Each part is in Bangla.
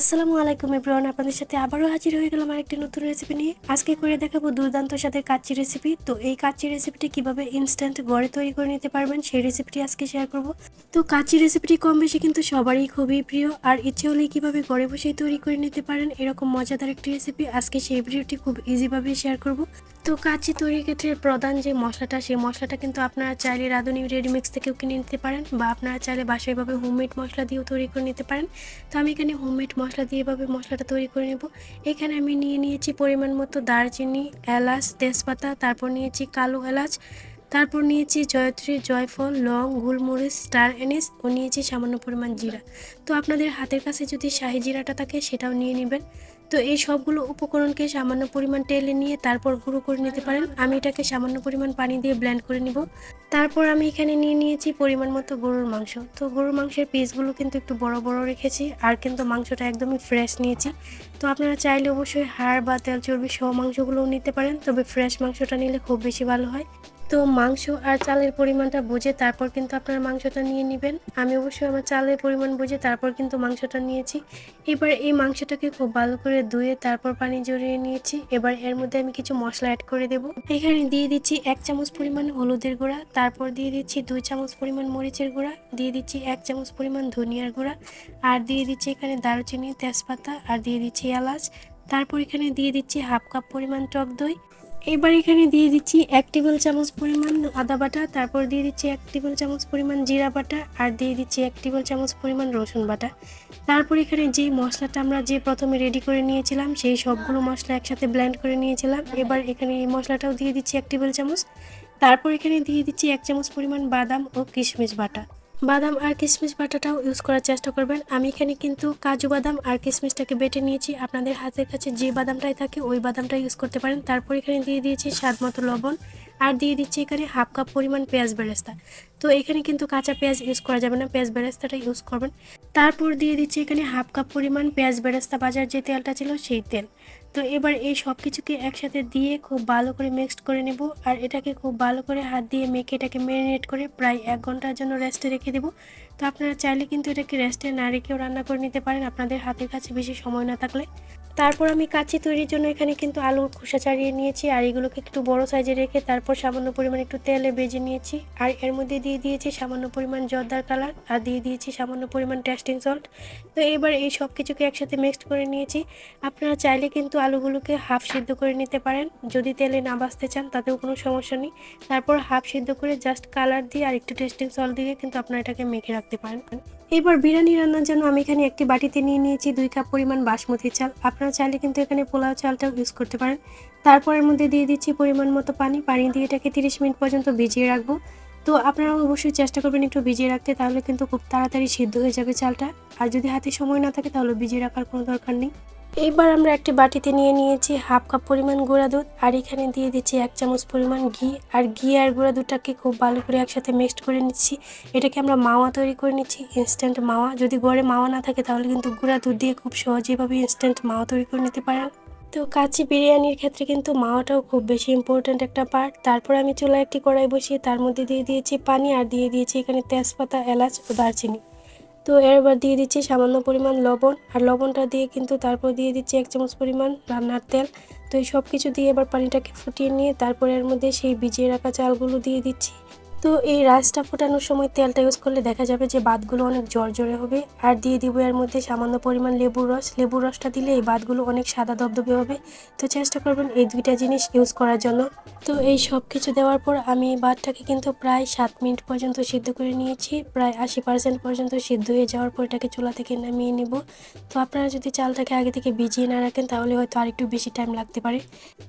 আসসালামু আলাইকুম এভরিওয়ান, আপনাদের সাথে আবারও হাজির হয়ে গেলাম আরেকটি নতুন রেসিপি নিয়ে। আজকে করে দেখাবো দুর্দান্ত স্বাদের কাচ্চি রেসিপি তো এই কাচ্চি রেসিপিটি কীভাবে ইনস্ট্যান্ট ঘরে তৈরি করে নিতে পারবেন সেই রেসিপিটি আজকে শেয়ার করব। তো কাচ্চি রেসিপিটি কম বেশি কিন্তু সবারই খুবই প্রিয়। আর ইচ্ছে হলেই কীভাবে ঘরে বসেই তৈরি করে নিতে পারেন এরকম মজাদার একটি রেসিপি আজকে সেই ভিডিওটি খুব ইজিভাবে শেয়ার করব। তো কাচ্চি তৈরির ক্ষেত্রে প্রধান যে মশলাটা, সেই মশলাটা কিন্তু আপনারা চাইলে রাঁধুনি রেডিমিক্স থেকেও কিনে নিতে পারেন বা আপনারা চাইলে বাসায় এভাবে হোমমেড মশলা দিয়েও তৈরি করে নিতে পারেন। তো আমি এখানে হোমমেড মশলা দিয়ে এভাবে মশলাটা তৈরি করে নেব। এখানে আমি নিয়ে নিয়েছি পরিমাণ মতো দারচিনি, এলাচ, তেজপাতা, তারপর নিয়েছি কালো এলাচ, তারপর নিয়েছি জয়ত্রী, জয়ফল, লং, গোলমরিচ, স্টার এনিস ও নিয়েছি সামান্য পরিমাণ জিরা। তো আপনাদের হাতের কাছে যদি শাহি জিরাটা থাকে সেটাও নিয়ে নেবেন। তো এই সবগুলো উপকরণকে সামান্য পরিমাণ তেলে নিয়ে তারপর গুঁড়ো করে নিতে পারেন। আমি এটাকে সামান্য পরিমাণ পানি দিয়ে ব্ল্যান্ড করে নিব। তারপর আমি এখানে নিয়ে নিয়েছি পরিমাণ মতো গরুর মাংস। তো গরুর মাংসের পিসগুলো কিন্তু একটু বড় বড় রেখেছি, আর কিন্তু মাংসটা একদমই ফ্রেশ নিয়েছি। তো আপনারা চাইলে অবশ্যই হাড় বা তেল চর্বি সহ মাংসগুলোও নিতে পারেন, তবে ফ্রেশ মাংসটা নিলে খুব বেশি ভালো হয়। তো মাংস আর চালের পরিমাণটা বুঝে তারপর কিন্তু আপনারা মাংসটা নিয়ে নেবেন। আমি অবশ্যই আমার চালের পরিমাণ বুঝে তারপর কিন্তু মাংসটা নিয়েছি। এবার এই মাংসটাকে খুব ভালো করে ধুয়ে তারপর পানি জড়িয়ে নিয়েছি। এবার এর মধ্যে আমি কিছু মশলা অ্যাড করে দেব। এখানে দিয়ে দিচ্ছি এক চামচ পরিমাণ হলুদের গুঁড়া, তারপর দিয়ে দিচ্ছি দুই চামচ পরিমাণ মরিচের গুঁড়া, দিয়ে দিচ্ছি এক চামচ পরিমাণ ধনিয়ার গুঁড়া, আর দিয়ে দিচ্ছি এখানে দারুচিনি, তেজপাতা, আর দিয়ে দিচ্ছি এলাচ, তারপর এখানে দিয়ে দিচ্ছি হাফ কাপ পরিমাণ টক দই। এবার এখানে দিয়ে দিচ্ছি এক টেবিল চামচ পরিমাণ আদা বাটা, তারপর দিয়ে দিচ্ছি এক টেবিল চামচ পরিমাণ জিরা বাটা আর দিয়ে দিচ্ছি এক টেবিল চামচ পরিমাণ রসুন বাটা। তারপর এখানে যে মশলাটা আমরা যে প্রথমে রেডি করে নিয়েছিলাম, সেই সবগুলো মশলা একসাথে ব্লেন্ড করে নিয়েছিলাম। এবার এখানে এই মশলাটাও দিয়ে দিচ্ছি এক টেবিল চামচ। তারপর এখানে দিয়ে দিচ্ছি এক চামচ পরিমাণ বাদাম ও কিশমিশ বাটা। বাদাম আর কিশমিশ বাটাটাও ইউজ করার চেষ্টা করবেন। আমি এখানে কিন্তু কাজু বাদাম আর কিশমিশটাকে বেটে নিয়েছি। আপনাদের হাতের কাছে যে বাদামটাই থাকে, ওই বাদামটা ইউজ করতে পারেন। তারপর এখানে দিয়ে দিয়েছি স্বাদ মতো লবণ। আর দিয়ে দিচ্ছি এখানে হাফ কাপ পরিমাণ পেঁয়াজ বেরেস্তা। তো এখানে কিন্তু কাঁচা পেঁয়াজ ইউজ করা যাবে না, পেঁয়াজ বেরেস্তাটা ইউজ করবেন। তারপর দিয়ে দিচ্ছি এখানে হাফ কাপ পরিমাণ পেঁয়াজ বেরেস্তা বাজার যে তেলটা ছিল সেই তেল। তো এবার এই সব কিছুকে একসাথে দিয়ে খুব ভালো করে মিক্সড করে নেব। আর এটাকে খুব ভালো করে হাত দিয়ে মেখে এটাকে ম্যারিনেট করে প্রায় এক ঘণ্টার জন্য রেস্টে রেখে দেবো। তো আপনারা চাইলে কিন্তু এটাকে রেস্টে না রেখেও রান্না করে নিতে পারেন। আপনাদের হাতের কাছে বেশি সময় না থাকলে। তারপর আমি কাচি তৈরির জন্য এখানে কিন্তু আলুর খোসা ছাড়িয়ে নিয়েছি, আর এগুলোকে একটু বড় সাইজে রেখে তারপর সামান্য পরিমাণ একটু তেলে বেজে নিয়েছি। আর এর মধ্যে দিয়ে দিয়েছি সামান্য পরিমাণ জর্দার কালার, আর দিয়ে দিয়েছি সামান্য পরিমাণ টেস্টিং সল্ট তো এবার এই সব কিছুকে একসাথে মিক্সড করে নিয়েছি। আপনারা চাইলে কিন্তু আলুগুলোকে হাফ সিদ্ধ করে নিতে পারেন। যদি তেলে না বাঁচতে চান তাতেও কোনো সমস্যা নেই। তারপর হাফ সিদ্ধ করে জাস্ট কালার দিয়ে আর একটু টেস্টিং সল্ট দিয়ে কিন্তু আপনারা এটাকে মেখে রাখতে পারেন। এবার বিরিয়ানি রান্নার জন্য আমি এখানে একটি বাটিতে নিয়ে নিয়েছি দুই কাপ পরিমাণ বাসমতি চাল। আপনারা চাইলে কিন্তু এখানে পোলাও চালটাও ইউজ করতে পারেন। তারপরের মধ্যে দিয়ে দিচ্ছি পরিমাণ মতো পানি। পানি দিয়ে এটাকে তিরিশ মিনিট পর্যন্ত ভিজিয়ে রাখব। তো আপনারা অবশ্যই চেষ্টা করবেন একটু ভিজিয়ে রাখতে, তাহলে কিন্তু খুব তাড়াতাড়ি সিদ্ধ হয়ে যাবে চালটা। আর যদি হাতে সময় না থাকে, তাহলে ভিজিয়ে রাখার কোনো দরকার নেই। এইবার আমরা একটি বাটিতে নিয়ে নিয়েছি হাফ কাপ পরিমাণ গুঁড়া দুধ, আর এখানে দিয়ে দিচ্ছি এক চামচ পরিমাণ ঘি। আর ঘি আর গুঁড়া দুধটাকে খুব ভালো করে একসাথে মিক্সড করে নিচ্ছি। এটাকে আমরা মাওয়া তৈরি করে নিচ্ছি ইনস্ট্যান্ট মাওয়া। যদি ঘরে মাওয়া না থাকে, তাহলে কিন্তু গুঁড়া দুধ দিয়ে খুব সহজেভাবে ইনস্ট্যান্ট মাওয়া তৈরি করে নিতে পারেন। তো কাচি বিরিয়ানির ক্ষেত্রে কিন্তু মাওয়াটাও খুব বেশি ইম্পর্ট্যান্ট একটা পার্ট তারপর আমি চুলায় একটি কড়াই বসিয়ে তার মধ্যে দিয়ে দিয়েছি পানি, আর দিয়ে দিয়েছি এখানে তেজপাতা, এলাচ ও দারচিনি। তো এবার দিয়ে দিচ্ছি সামান্য পরিমাণ লবণ, আর লবণটা দিয়ে কিন্তু তারপর দিয়ে দিচ্ছি এক চামচ পরিমাণ রান্নার তেল। তো এই সব কিছু দিয়ে এবার পানিটাকে ফুটিয়ে নিয়ে তারপরে এর মধ্যে সেই ভিজিয়ে রাখা চালগুলো দিয়ে দিচ্ছি। তো এই রাইসটা ফোটানোর সময় তেলটা ইউজ করলে দেখা যাবে যে ভাতগুলো অনেক জর্জরে হবে। আর দিয়ে দিব এর মধ্যে সামান্য পরিমাণ লেবুর রস। লেবুর রসটা দিলে এই ভাতগুলো অনেক সাদা দবদবে হবে। তো চেষ্টা করবেন এই দুইটা জিনিস ইউজ করার জন্য। তো এই সব কিছু দেওয়ার পর আমি এই ভাতটাকে কিন্তু প্রায় সাত মিনিট পর্যন্ত সিদ্ধ করে নিয়েছি। প্রায় আশি পার্সেন্ট পর্যন্ত সিদ্ধ হয়ে যাওয়ার পর এটাকে চুলা থেকে নামিয়ে নিব। তো আপনারা যদি চালটাকে আগে থেকে ভিজিয়ে না রাখেন, তাহলে হয়তো আরেকটু বেশি টাইম লাগতে পারে।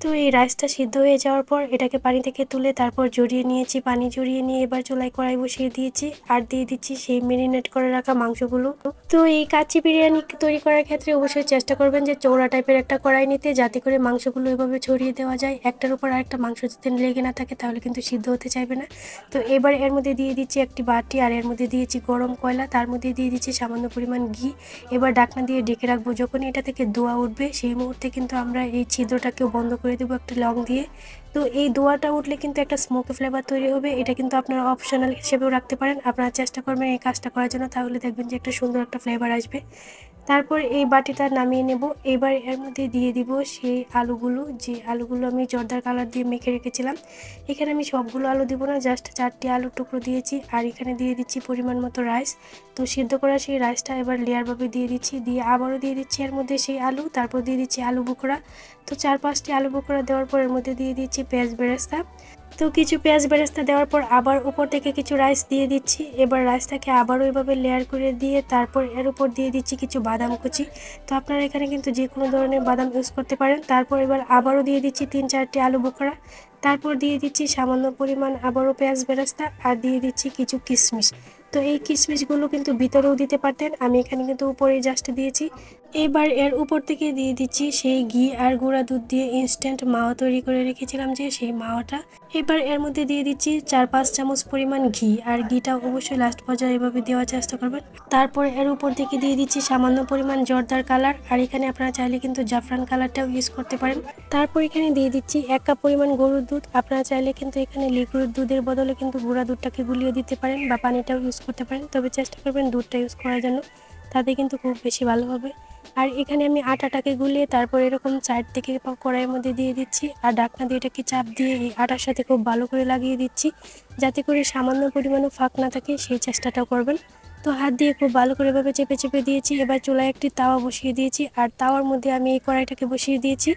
তো এই রাইসটা সিদ্ধ হয়ে যাওয়ার পর এটাকে পানি থেকে তুলে তারপর জড়িয়ে নিয়েছি। পানি জড়িয়ে নিয়ে এবার চুলায় কড়াই বসিয়ে দিয়েছি। আর দিয়ে দিচ্ছি সেই মেরিনেট করে রাখা মাংসগুলো। তো এই কাচ্চি বিরিয়ানি তৈরি করার ক্ষেত্রে অবশ্যই চেষ্টা করবেন যে চৌড়া টাইপের একটা কড়াই নিতে, যাতে করে মাংসগুলো এভাবে ছড়িয়ে দেওয়া যায়। একটার উপর আরেকটা মাংস যদি লেগে না থাকে, তাহলে কিন্তু সিদ্ধ হতে চাইবে না। তো এবার এর মধ্যে দিয়ে দিচ্ছি একটি বাটি, আর এর মধ্যে দিয়েছি গরম কয়লা। তার মধ্যে দিয়ে দিচ্ছি সামান্য পরিমাণ ঘি। এবার ডাকনা দিয়ে ডেকে রাখব যখন এটা থেকে দোয়া উঠবে, সেই মুহূর্তে কিন্তু আমরা এই ছিদ্রটাকেও বন্ধ করে দেবো একটা লং দিয়ে। তো এই দোয়াটা উঠলে কিন্তু একটা স্মোকি ফ্লেভার তৈরি হবে। এটা কিন্তু আপনারা অপশনাল হিসেবেও রাখতে পারেন। আপনারা চেষ্টা করবেন এই কাজটা করার জন্য। তাহলে দেখবেন যে একটা সুন্দর একটা ফ্লেভার আসবে। তারপর এই বাটিটা নামিয়ে নেব। এবার এর মধ্যে দিয়ে দিব সেই আলুগুলো। যে আলুগুলো আমি জর্দার কালার দিয়ে মেখে রেখেছিলাম, এখানে আমি সবগুলো আলু দিব না, জাস্ট চারটি আলুর টুকরো দিয়েছি। আর এখানে দিয়ে দিচ্ছি পরিমাণ মতো রাইস। তো সিদ্ধ করা সেই রাইসটা এবার লেয়ারভাবে দিয়ে দিচ্ছি। দিয়ে আবারও দিয়ে দিচ্ছি এর মধ্যে সেই আলু, তারপর দিয়ে দিচ্ছি আলু বুকরা তো চার পাঁচটি আলু বুকরা দেওয়ার পর এর মধ্যে দিয়ে দিচ্ছি পেঁয়াজ বেরেস্তা। তো কিছু পেঁয়াজ বেরেস্তা দেওয়ার পর আবার উপর থেকে কিছু রাইস দিয়ে দিচ্ছি। এবার রাইসটাকে আবারও এভাবে লেয়ার করে দিয়ে তারপর এর উপর দিয়ে দিচ্ছি কিছু বাদাম কুচি। তো আপনারা এখানে কিন্তু যে কোনো ধরনের বাদাম ইউজ করতে পারেন। তারপর এবার আবারও দিয়ে দিচ্ছি তিন চারটি আলু বোখরা। তারপর দিয়ে দিচ্ছি সামান্য পরিমাণ আবারও পেঁয়াজ বেরেস্তা আর দিয়ে দিচ্ছি কিছু কিশমিশ তো এই কিশমিশগুলো কিন্তু ভিতরেও দিতে পারতেন। আমি এখানে কিন্তু উপরে জাস্ট দিয়েছি। এবার এর উপর থেকে দিয়ে দিচ্ছি সেই ঘি আর গুঁড়া দুধ দিয়ে ইনস্ট্যান্ট মাওয়া তৈরি করে রেখেছিলাম যে সেই মাওয়াটা। এবার এর মধ্যে দিয়ে দিচ্ছি চার পাঁচ চামচ পরিমাণ ঘি আর ঘিটা অবশ্যই লাস্ট পর্যায়ে এভাবে দেওয়ার চেষ্টা করবেন। তারপর এর উপর থেকে দিয়ে দিচ্ছি সামান্য পরিমাণ জর্দার কালার আর এখানে আপনারা চাইলে কিন্তু জাফরান কালারটাও ইউজ করতে পারেন। তারপর এখানে দিয়ে দিচ্ছি এক কাপ পরিমাণ গরুর দুধ। আপনারা চাইলে কিন্তু এখানে লিকুইড দুধের বদলে কিন্তু গুঁড়া দুধটাকে গুলিয়ে দিতে পারেন বা পানিটাও ইউজ করতে পারেন। তবে চেষ্টা করবেন দুধটা ইউজ করার জন্য। তাতে কিন্তু খুব বেশি ভালো হবে। আর এখানে আমি আটাটাকে গুলিয়ে তারপর এরকম চার থেকে কড়াইয়ের মধ্যে দিয়ে দিচ্ছি। আর ডাকনা দিয়ে এটাকে চাপ দিয়ে এই আটার সাথে খুব ভালো করে লাগিয়ে দিচ্ছি। যাতে করে সামান্য পরিমাণও ফাঁক না থাকে, সেই চেষ্টাটাও করবেন। তো হাত দিয়ে খুব ভালো করে ভাবে চেপে চেপে দিয়েছি। এবার চুলায় একটি তাওয়া বসিয়ে দিয়েছি। আর তাওয়ার মধ্যে আমি এই কড়াইটাকে বসিয়ে দিয়েছি।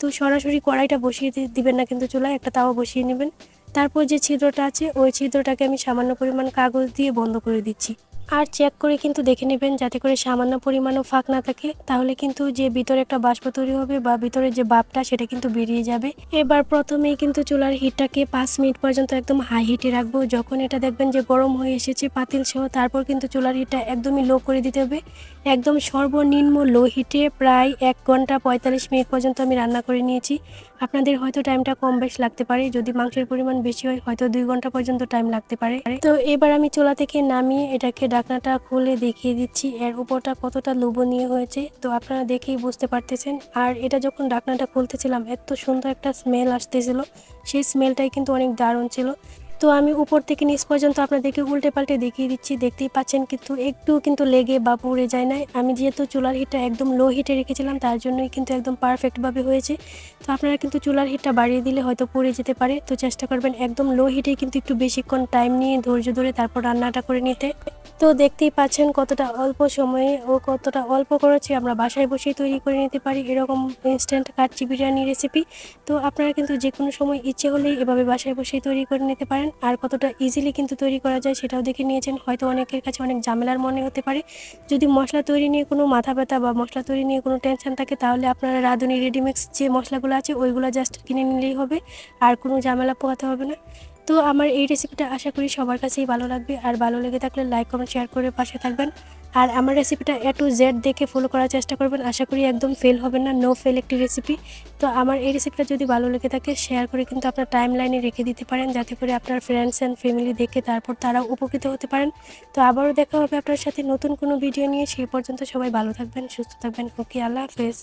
তো সরাসরি কড়াইটা বসিয়ে দিবেন না কিন্তু চুলায়, একটা তাওয়া বসিয়ে নেবেন। তারপর যে ছিদ্রটা আছে, ওই ছিদ্রটাকে আমি সামান্য পরিমাণ কাগজ দিয়ে বন্ধ করে দিচ্ছি। আর চেক করে কিন্তু দেখে নেবেন যাতে করে সামান্য পরিমাণও ফাঁক না থাকে। তাহলে কিন্তু যে ভিতরে একটা বাষ্প তৈরি হবে বা ভিতরে যে বাপটা, সেটা কিন্তু বেরিয়ে যাবে। এবার প্রথমেই কিন্তু চুলার হিটটাকে পাঁচ মিনিট পর্যন্ত একদম হাই হিটে রাখব। যখন এটা দেখবেন যে গরম হয়ে এসেছে পাতিল সহ, তারপর কিন্তু চুলার হিটটা একদমই লো করে দিতে হবে। একদম সর্বনিম্ন লো হিটে প্রায় এক ঘণ্টা পঁয়তাল্লিশ মিনিট পর্যন্ত আমি রান্না করে নিয়েছি। আপনাদের হয়তো টাইমটা কম বেশ লাগতে পারে, যদি মাংসের পরিমাণ বেশি হয়, হয়তো দুই ঘণ্টা পর্যন্ত টাইম লাগতে পারে। তো এবার আমি চোলা থেকে নামিয়ে এটাকে ডাকনাটা খুলে দেখিয়ে দিচ্ছি, এর উপরটা কতটা লোভনীয় হয়েছে। তো আপনারা দেখেই বুঝতে পারতেছেন, আর এটা যখন ডাকনাটা খুলতেছিলাম, এত সুন্দর একটা স্মেল আসতেছিল। সেই স্মেলটাই কিন্তু অনেক দারুণ ছিল। তো আমি উপর থেকে নিচ পর্যন্ত আপনাদেরকে উল্টে পাল্টে দেখিয়ে দিচ্ছি, দেখতেই পাচ্ছেন কিন্তু একটু কিন্তু লেগে বা পুড়ে যায় না আমি যেহেতু চুলার হিটটা একদম লো হিটে রেখেছিলাম, তার জন্যই কিন্তু একদম পারফেক্টভাবে হয়েছে। তো আপনারা কিন্তু চুলার হিটটা বাড়িয়ে দিলে হয়তো পুড়ে যেতে পারে। তো চেষ্টা করবেন একদম লো হিটে কিন্তু একটু বেশিক্ষণ টাইম নিয়ে ধৈর্য ধরে তারপর রান্নাটা করে নিতে। তো দেখতেই পাচ্ছেন কতটা অল্প সময়ে ও কতটা অল্প করেছে আমরা বাসায় বসেই তৈরি করে নিতে পারি এরকম ইনস্ট্যান্ট কাচ্চি বিরিয়ানি রেসিপি তো আপনারা কিন্তু যে কোনো সময় ইচ্ছে হলেই এভাবে বাসায় বসেই তৈরি করে নিতে পারেন। আর কতটা ইজিলি কিন্তু তৈরি করা যায় সেটাও দেখে নিয়েছেন। হয়তো অনেকের কাছে অনেক ঝামেলার মনে হতে পারে। যদি মশলা তৈরি নিয়ে কোনো মাথা ব্যথা বা মশলা তৈরি নিয়ে কোনো টেনশন থাকে তাহলে আপনারা রাঁধুনি রেডিমিক্স যে মশলাগুলো আছে ওইগুলো জাস্ট কিনে নিলেই হবে। আর কোনো ঝামেলা পোহাতে হবে না। তো আমার এই রেসিপিটা আশা করি সবার কাছেই ভালো লাগবে। আর ভালো লেগে থাকলে লাইক কমেন্ট শেয়ার করে পাশে থাকবেন। আর আমার রেসিপিটা এ টু জেড দেখে ফলো করার চেষ্টা করবেন। আশা করি একদম ফেল হবে না নো ফেল একটি রেসিপি তো আমার এই রেসিপিটা যদি ভালো লেগে থাকে শেয়ার করে কিন্তু আপনার টাইম লাইনে রেখে দিতে পারেন, যাতে করে আপনার ফ্রেন্ডস অ্যান্ড ফ্যামিলি দেখে তারপর তারাও উপকৃত হতে পারেন। তো আবারও দেখা হবে আপনার সাথে নতুন কোনো ভিডিও নিয়ে। সেই পর্যন্ত সবাই ভালো থাকবেন, সুস্থ থাকবেন। ওকে আল্লাহ হাফেজ।